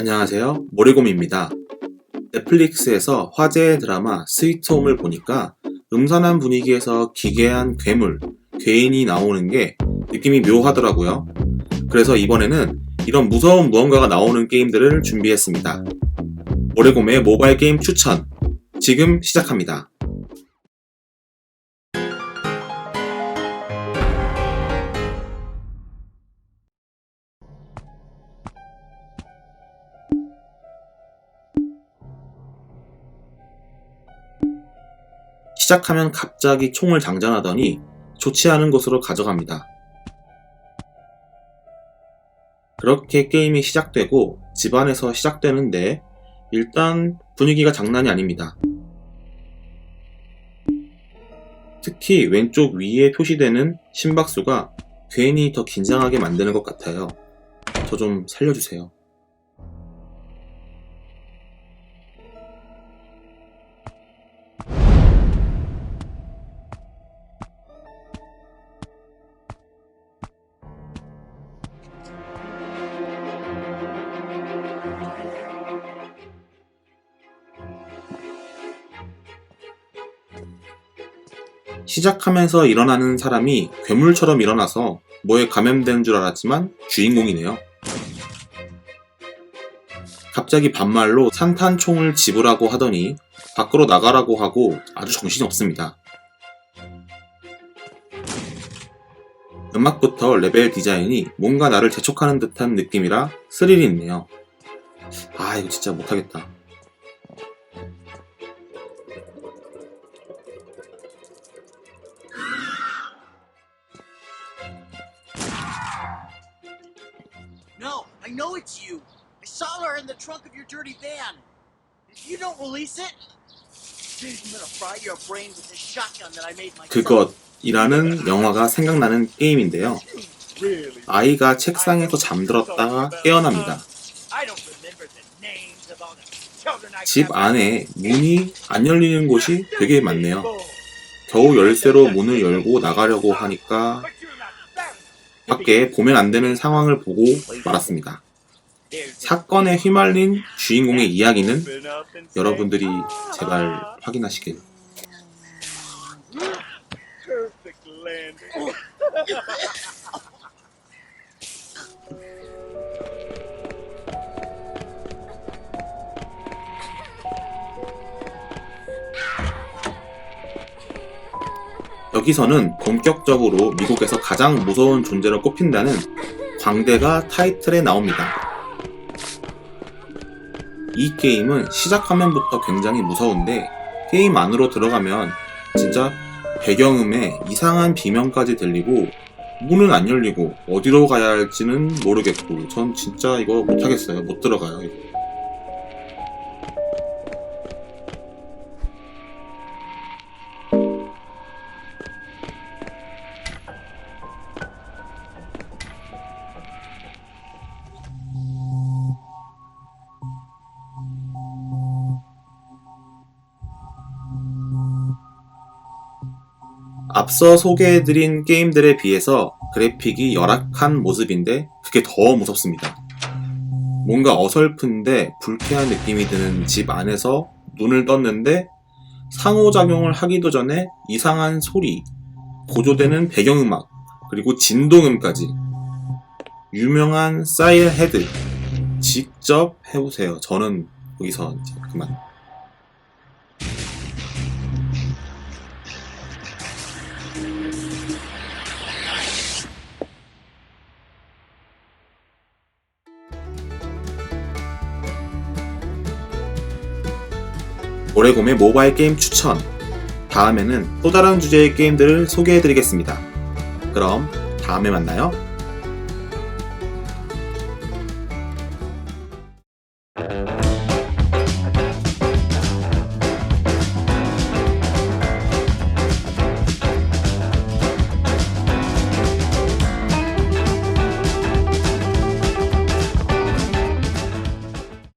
안녕하세요. 모래곰입니다. 넷플릭스에서 화제의 드라마 스위트홈을 보니까 음산한 분위기에서 기괴한 괴물, 괴인이 나오는 게 느낌이 묘하더라고요. 그래서 이번에는 이런 무서운 무언가가 나오는 게임들을 준비했습니다. 모래곰의 모바일 게임 추천, 지금 시작합니다. 시작하면 갑자기 총을 장전하더니 좋지 않은 곳으로 가져갑니다. 그렇게 게임이 시작되고 집안에서 시작되는데 일단 분위기가 장난이 아닙니다. 특히 왼쪽 위에 표시되는 심박수가 괜히 더 긴장하게 만드는 것 같아요. 저 좀 살려주세요. 시작하면서 일어나는 사람이 괴물처럼 일어나서 뭐에 감염된 줄 알았지만 주인공이네요. 갑자기 반말로 산탄총을 집으라고 하더니 밖으로 나가라고 하고 아주 정신이 없습니다. 음악부터 레벨 디자인이 뭔가 나를 재촉하는 듯한 느낌이라 스릴이 있네요. 아, 이거 진짜 못하겠다. I know it's you. I saw her in the trunk of your dirty van. If you don't release it, I'm gonna fry your brain with this shotgun that I made myself. 그것이라는 영화가 생각나는 게임인데요. 아이가 책상에서 잠들었다가 깨어납니다. 집. 안에 문이 안 열리는 곳이 되게 많네요. Oh, 겨우 열쇠로 문을 열고 나가려고 하니까 밖에 보면 안 되는 상황을 보고 말았습니다. 사건에 휘말린 주인공의 이야기는 여러분들이 제발 확인하시길. 여기서는 본격적으로 미국에서 가장 무서운 존재로 꼽힌다는 광대가 타이틀에 나옵니다. 이 게임은 시작 화면부터 굉장히 무서운데 게임 안으로 들어가면 진짜 배경음에 이상한 비명까지 들리고 문은 안 열리고 어디로 가야 할지는 모르겠고 전 진짜 이거 못하겠어요. 못 들어가요. 앞서 소개해드린 게임들에 비해서 그래픽이 열악한 모습인데 그게 더 무섭습니다. 뭔가 어설픈데 불쾌한 느낌이 드는 집 안에서 눈을 떴는데 상호작용을 하기도 전에 이상한 소리, 고조되는 배경음악, 그리고 진동음까지 유명한 사일 헤드 직접 해보세요. 저는 여기서 이제 그만. 오래곰의 모바일 게임 추천. 다음에는 또 다른 주제의 게임들을 소개해드리겠습니다. 그럼 다음에 만나요. 음...